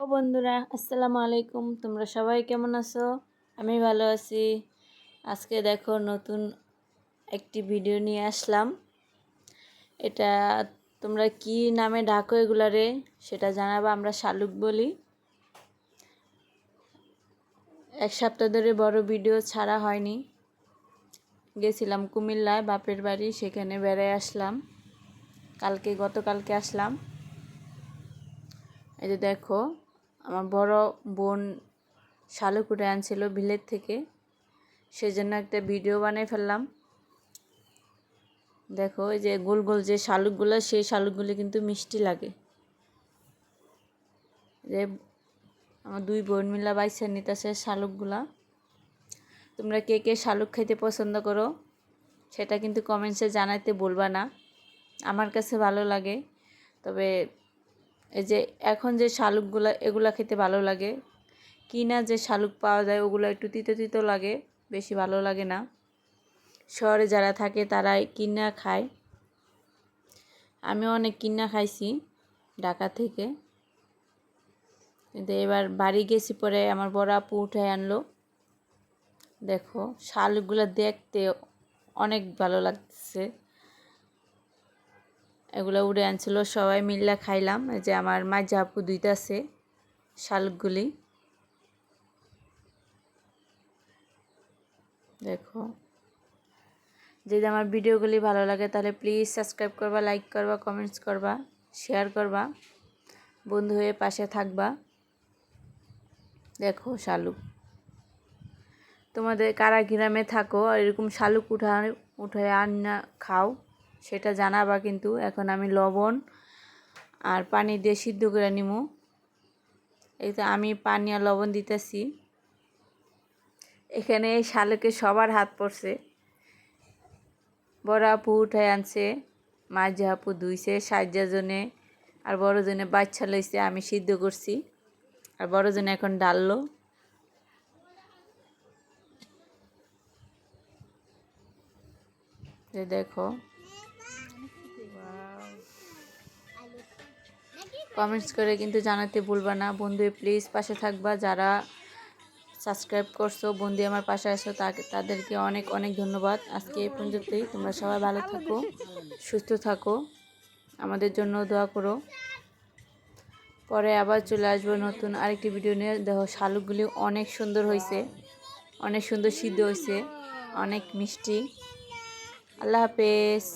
ও বন্ধুরা, আসসালামু আলাইকুম। তোমরা সবাই কেমন আছো? আমি ভালো আছি। আজকে দেখো নতুন একটি ভিডিও নিয়ে আসলাম। এটা তোমরা কি নামে ডাকো এগুলারে সেটা জানাব, আমরা শালুক বলি। এক সপ্তাহ ধরে বড় ভিডিও ছাড়া হয়নি। গেছিলাম কুমিল্লায়, বাপের বাড়ি, সেখানে বেড়ায় আসলাম। কালকে, গতকালকে আসলাম। এই যে দেখো আমার বড় বোন শালুক উঠে আনছিল ভিলেজ থেকে। সেজন্য একটা ভিডিও বানিয়ে ফেললাম। দেখো, এই যে গোল গোল যে শালুকগুলো, সেই শালুকগুলো কিন্তু মিষ্টি লাগে। যে আমার দুই বোন মিলা বাইসা নিতেছে শালুকগুলা। তোমরা কে কে শালুক খাইতে পছন্দ করো, সেটা কিন্তু কমেন্টসে জানাইতে বলবা না। আমার কাছে ভালো লাগে, তবে এই যে এখন যে শালুকগুলো, এগুলো খেতে ভালো লাগে। কিনা যে শালুক পাওয়া যায়, ওগুলো একটু তিতো তিতো লাগে, বেশি ভালো লাগে না। শহরে যারা থাকে, তারাই কিনা খায়। আমি অনেক কিনা খাইছি ঢাকা থেকে। কিন্তু এবার বাড়ি গেছি পরে আমার বড় আপু উঠে আনলো। দেখো, শালুকগুলো দেখতে অনেক ভালো লাগছে এগুলো উড়ে আনছিল, সবাই মিল্লা খাইলাম। যে আমার মা জাপু দুইটাছে শালুকগুলি দেখো। যদি আমার ভিডিওগুলি ভালো লাগে তাহলে প্লিজ সাবস্ক্রাইব করবা, লাইক করবা, কমেন্টস করবা, শেয়ার করবা, বন্ধু হয়ে পাশে থাকবা। দেখো শালুক তোমাদের কারা গ্রামে থাকো এরকম শালুক উঠা উঠে আন্না খাও। সেটা জানাবা কিন্তু। এখন আমি লবণ আর পানি দিয়ে সিদ্ধ করে নিমু। এই তো আমি পানি আর লবণ দিতেছি। এখানে শালুকে সবার হাত পড়ছে। বড় আপু উঠে আনছে, মাঝে আপু ধুইছে, সাজ্জা জনে আর বড় জনে বাচ্চা লইছে, আমি সিদ্ধ করছি। আর বড় জনে এখন ডাললো। দেখো। কমেন্টস করে কিন্তু জানাতে ভুলবা না। বন্ধু প্লিজ পাশে থাকবা। যারা সাবস্ক্রাইব করছ বন্ধু আমার পাশে আসো তাদেরকে অনেক অনেক ধন্যবাদ। আজকে এই পর্যন্তই। তোমরা সবাই ভালো থাকো, সুস্থ থাকো। আমাদের জন্য দোয়া করো। পরে আবার চলে আসব নতুন আরেকটি ভিডিও নিয়ে। দেখো, শালুকগুলি অনেক সুন্দর হয়েছে অনেক সুন্দর সিদ্ধ হয়েছে অনেক মিষ্টি। আল্লাহ হাফেজ।